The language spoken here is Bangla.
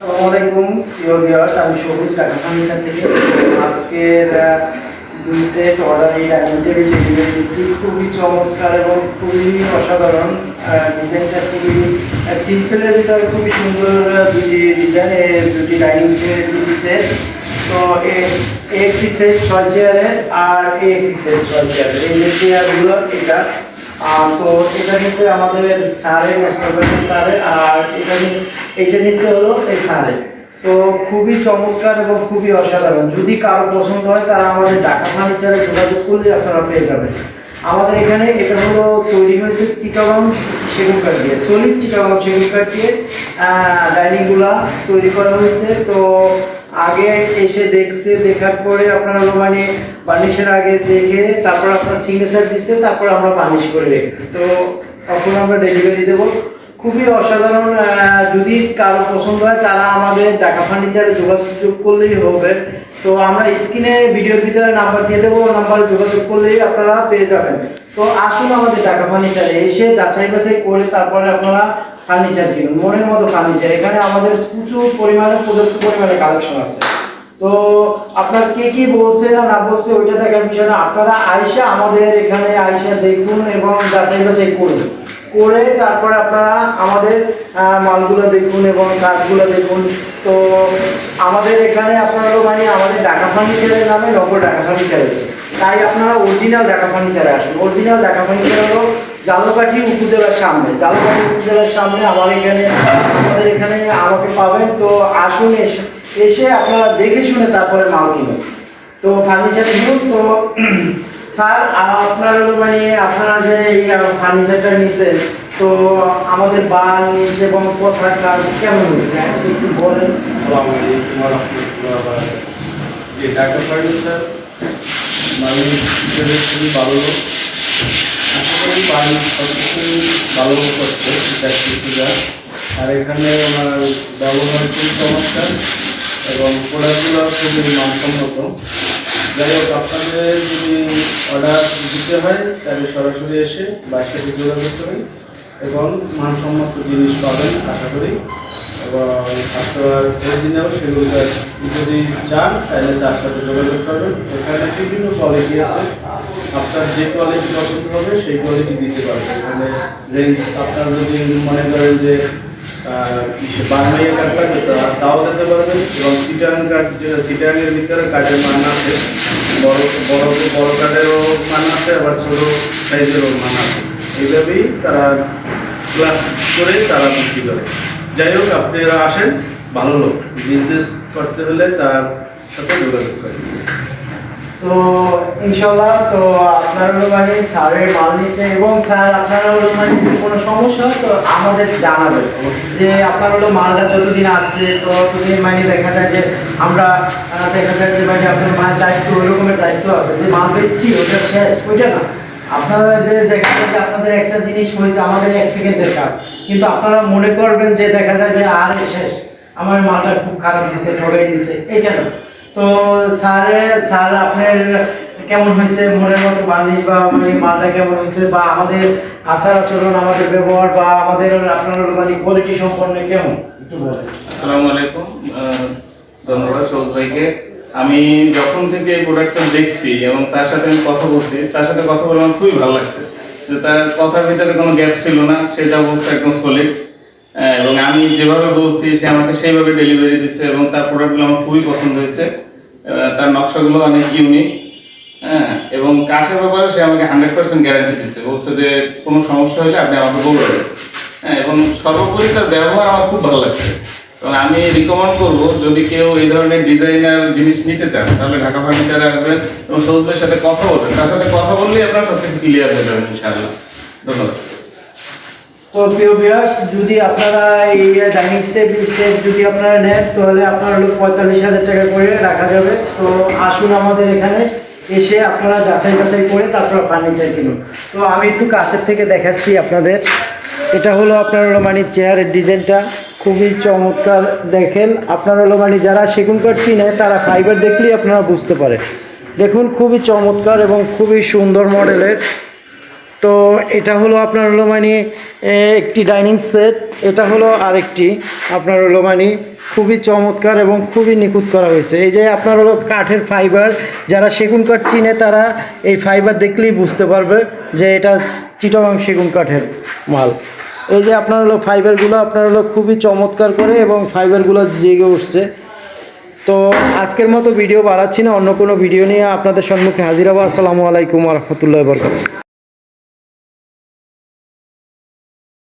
আসসালামু আলাইকুম, প্রিয় ভিউয়ার্স আমি সবুজ ঢাকা ফার্নিচার থেকে। আজকের দুই সেট অর্ডার এই ডাইনিং টেবিল ডেলিভারি দিচ্ছি। খুবই চমৎকার এবং খুবই অসাধারণ ডিজাইনটা খুবই সিম্পলের ভিতরে খুবই সুন্দর দুটি ডিজাইনের দুটি ডাইনিং টেবিল সেট তো একটি সেট ছয় চেয়ারের আর একটি সেট ছয় চেয়ারের এই যে চেয়ারগুলো এটা তো এটা নিচে আমাদের স্যারের ন্যাশনাল স্যারের, আর এটা নি- এইটা নিচে হলো এই স্যারের। তো খুবই চমৎকার এবং খুবই অসাধারণ। যদি কারও পছন্দ হয়, তারা আমাদের ঢাকা ফার্নিচারে যোগাযোগ করলে আপনারা পেয়ে যাবেন। আমাদের এখানে এটা হলো তৈরি হয়েছে চিটাগং সেগুন কাঠ দিয়ে, সলিড চিটাগং সেগুন কাঠ দিয়ে ডাইনিংগুলা তৈরি করা হয়েছে। তো আগে এসে দেখছে, দেখার পরে আপনারা মানে বানিশের আগে দেখে, তারপর আপনার সিগনেচার দিচ্ছে তারপর আমরা বানিশ করে রেখেছি। তো তখন আমরা ডেলিভারি দেব। খুবই অসাধারণ যদি কারও পছন্দ হয়, তারা আমাদের ঢাকা ফার্নিচারে যোগাযোগ করলেই হবে। তো আমরা স্ক্রিনে ভিডিওর ভিতরে নাম্বার দিয়ে দেবো নাম্বারে যোগাযোগ করলেই আপনারা পেয়ে যাবেন। তো আসুন আমাদের ঢাকা ফার্নিচারে এসে যাচাই বাছাই করে তারপরে আপনারা ফার্নিচার কিনুন, মনের মতো ফার্নিচার। এখানে আমাদের প্রচুর পরিমাণে পর্যাপ্ত পরিমাণে কালেকশন আছে। তো আপনার কে কি বলছে না না বলছে, ওইটা দেখার বিষয় না। আপনারা আয়সা আমাদের এখানে আয়সা দেখুন এবং যাচাই বাছাই করুন। করে তারপরে আপনারা আমাদের মালগুলো দেখুন এবং কাজগুলো দেখুন। তো আমাদের এখানে আপনারা মানে আমাদের ঢাকা ফার্নিচারের নামে নগর ঢাকা ফার্নিচার আছে। তাই আপনারা অরিজিনাল ঢাকা ফার্নিচারে আসুন। অরিজিনাল ঢাকা ফার্নিচার হলো জালকাঠি উপজেলার সামনে। জালকাঠি উপজেলার সামনে আমার এখানে, আমাদের এখানে আমাকে পাবেন। তো আসুন এসে এসে আপনারা দেখে শুনে তারপরে মাল কিনুন। তো ফার্নিচার কিনুন তো স্যার আপনার মানে আপনারা যে এই ফার্নিচারটা নিচ্ছেন তো আমাদের বার্নিশ এবং কথার কাজ কেমন হয়েছে? একটু বলেন। যে ফার্নিচার খুবই ভালো। আশা করি সবকিছু ভালো করছে আর এখানে ওনার ব্যবহার খুব চমৎকার এবং প্রোডাক্টগুলো খুবই মানসম্মত। যাই হোক, আপনাদের যদি অর্ডার দিতে হয়, তাহলে সরাসরি এসে সাথে যোগাযোগ করুন এবং মানসম্মত জিনিস পাবেন, আশা করি। এবং আপনার অরিজিনাল সেগুলো যদি চান, তাহলে তার সাথে যোগাযোগ করবেন। এখানে বিভিন্ন কোয়ালিটি আছে। আপনার যে কোয়ালিটি পছন্দ হবে, সেই কোয়ালিটি দিতে পারবেন। এখানে রেঞ্জ আপনার যদি মনে করেন যে বাংলায় কাঠ লাগবে তাও দিতে পারবেন। এবং সিটাং কাঠ যে সিটাংয়ের ভিতরে কাঠের মান আছে। বড় বড় বড় কাঠেরও মান আছে, আবার ছোট সাইজেরও মান আছে। এইভাবেই তারা ক্লাস করে তারা বিক্রি করে। যাই হোক, আপনারা আসেন, ভালো লোক। বিজনেস করতে হলে তার সাথে যোগাযোগ করেন। তো ইনশাল্লাহ তো আপনার হলো মানে স্যারের মাল নিচ্ছে এবং স্যার, আপনার হলো মানে কোনো সমস্যা তো আমাদের জানাবেন। যে আপনার হলো মালটা যতদিন আসছে, তো ততদিন মানে দেখা যায় যে আমরা দেখা যায় যে মানে আপনার মায়ের দায়িত্ব, ওই রকমের দায়িত্ব আছে। যে মাল বেচছি, ওটা শেষ, ওইটা না। আপনাদের দেখা যায় যে আপনাদের একটা জিনিস হয়েছে, আমাদের কাজ। কিন্তু আপনারা মনে করবেন যে দেখা যায় যে আর শেষ। আমার খুব খারাপ দিছে দিছে, এইটা না। তো স্যারে আপনার কেমন হয়েছে? মনের মতো বার্নিশ বা মানে মালটা কেমন হয়েছে? বা আমাদের আচার আচরণ, আমাদের ব্যবহার বা আমাদের আপনার মানে কোয়ালিটি সম্পন্ন কেমন? একটু বলেন। আসসালামু আলাইকুম। ধন্যবাদ ভাইকে। আমি যখন থেকে এই প্রোডাক্টটা দেখছি এবং তার সাথে আমি কথা বলছি, তার সাথে কথা বলে আমার খুবই ভালো লাগছে। যে তার কথার ভিতরে কোনো গ্যাপ ছিল না, সে যা বলছে একদম সলিড এবং আমি যেভাবে বলছি, সে আমাকে সেইভাবে ডেলিভারি দিচ্ছে এবং তার প্রোডাক্টগুলো আমার খুবই পছন্দ হয়েছে। তার নকশাগুলো অনেক ইউনিক হ্যাঁ এবং কাঠের ব্যাপারে সে আমাকে হান্ড্রেড পার্সেন্ট গ্যারান্টি দিচ্ছে বলছে যে, কোনো সমস্যা হলে আপনি আমাকে বলবেন। হ্যাঁ এবং সর্বোপরি তার ব্যবহার আমার খুব ভালো লাগছে। এবং আমি রিকমেন্ড করব, যদি কেউ এই ধরনের ডিজাইনার জিনিস নিতে চান, তাহলে ঢাকা ফার্নিচারে আসবেন এবং সৌজবের সাথে কথা বলবেন। তার সাথে কথা বললেই আপনার সব কিছু ক্লিয়ার হয়ে যাবেন ইনশাআল্লাহ। ধন্যবাদ। তো প্রিয় ভিউয়ার্স যদি আপনারা এই ডাইনিং সেট সেট যদি আপনারা নেন, তাহলে আপনার হলো পঁয়তাল্লিশ হাজার টাকা করে রাখা যাবে। তো আসুন আমাদের এখানে, এসে আপনারা যাচাই বাছাই করে তারপর ফার্নিচার কিনুন। তো আমি একটু কাছের থেকে দেখাচ্ছি আপনাদের। এটা হলো আপনার হলো মানে চেয়ারের ডিজাইনটা খুবই চমৎকার দেখেন। আপনার হলো মানে যারা সেগুন কাঠ চিনে, তারা ফাইবার দেখলেই আপনারা বুঝতে পারে দেখুন, খুবই চমৎকার এবং খুবই সুন্দর মডেলের। তো এটা হলো আপনার হলো মানে একটি ডাইনিং সেট এটা হলো আরেকটি আপনার হলো মানে খুবই চমৎকার এবং খুবই নিখুঁত করা হয়েছে। এই যে আপনার হলো কাঠের ফাইবার যারা সেগুন কাঠ চিনে, তারা এই ফাইবার দেখলেই বুঝতে পারবে যে এটা চিটগাং সেগুন কাঠের মাল। এই যে আপনার হলো ফাইবারগুলো আপনার হলো খুবই চমৎকার করে এবং ফাইবারগুলো জেগে উঠছে। তো আজকের মতো ভিডিও বাড়াচ্ছি না, অন্য কোনো ভিডিও নিয়ে আপনাদের সম্মুখে হাজির হব। আসসালামু আলাইকুম রহমতুল্লাহ বরকাত